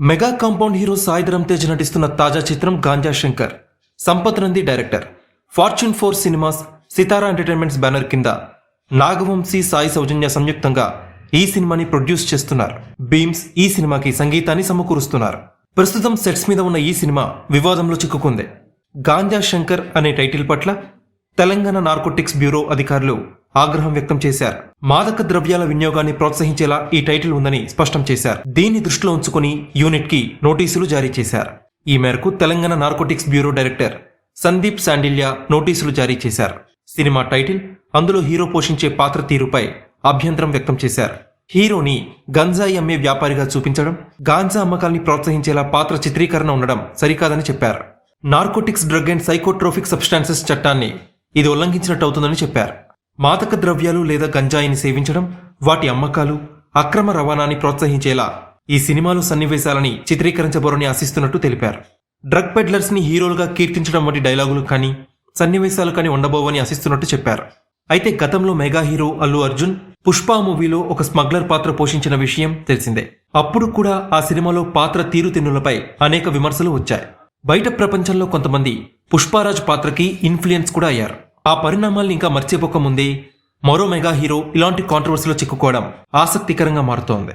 Mega compound hero Saidharam Tej నటిస్తున్న తాజా చిత్రం Ganja Shankar. Sampath Nandi director. Fortune four cinemas Sithara entertainments banner కింద నాగవంశీ సాయి సౌజన్య సంయుక్తంగా ఈ సినిమాని ప్రొడ్యూస్ చేస్తున్నారు. బీమ్స్ ఈ సినిమాకి సంగీతాన్ని సమకూరుస్తున్నారు. ప్రస్తుతం సెట్స్ మీద ఉన్న ఈ సినిమా వివాదంలో చిక్కుకుంది. గాంజా శంకర్ అనే టైటిల్ పట్ల తెలంగాణ నార్కోటిక్స్ బ్యూరో అధికారులు ఆగ్రహం వ్యక్తం చేశారు. మాదక ద్రవ్యాల వినియోగాన్ని ప్రోత్సహించేలా ఈ టైటిల్ ఉందని స్పష్టం చేశారు. దీన్ని దృష్టిలో ఉంచుకుని యూనిట్కి నోటీసులు జారీ చేశారు. ఈ మేరకు Telangana narcotics bureau director Sandeep Shandilya నోటీసులు జారీ చేశారు. సినిమా టైటిల్ అందులో హీరో పోషించే పాత్ర తీరుపై అభ్యంతరం వ్యక్తం చేశారు. హీరోని గంజాయి అమ్మే వ్యాపారిగా చూపించడం గాంజా అమ్మకాల్ని ప్రోత్సహించేలా పాత్ర చిత్రీకరణ ఉండడం సరికాదని చెప్పారు. Narcotics drug and psychotropic substances చట్టాన్ని ఇది ఉల్లంఘించినట్టు అవుతుందని చెప్పారు. మాదక ద్రవ్యాలు లేదా గంజాయిని సేవించడం వాటి అమ్మకాలు అక్రమ రవాణాని ప్రోత్సహించేలా ఈ సినిమాలు సన్నివేశాలని చిత్రీకరించబోరని ఆశిస్తున్నట్టు తెలిపారు. డ్రగ్ పెడ్లర్స్ని హీరోలుగా కీర్తించడం వంటి డైలాగులు కానీ సన్నివేశాలు కానీ ఉండబోవని ఆశిస్తున్నట్టు చెప్పారు. అయితే గతంలో మెగా హీరో అల్లు అర్జున్ పుష్ప మూవీలో ఒక స్మగ్లర్ పాత్ర పోషించిన విషయం తెలిసిందే. అప్పుడు కూడా ఆ సినిమాలో పాత్ర తీరుతెన్నులపై అనేక విమర్శలు వచ్చాయి. బయట ప్రపంచంలో కొంతమంది పుష్పారాజ్ పాత్రకి ఇన్ఫ్లుయెన్స్ కూడా అయ్యారు. ఆ పరిణామాల్ని ఇంకా మర్చిపోకముందే మరో మెగా హీరో ఇలాంటి కాంట్రవర్సీలో చిక్కుకోవడం ఆసక్తికరంగా మారుతోంది.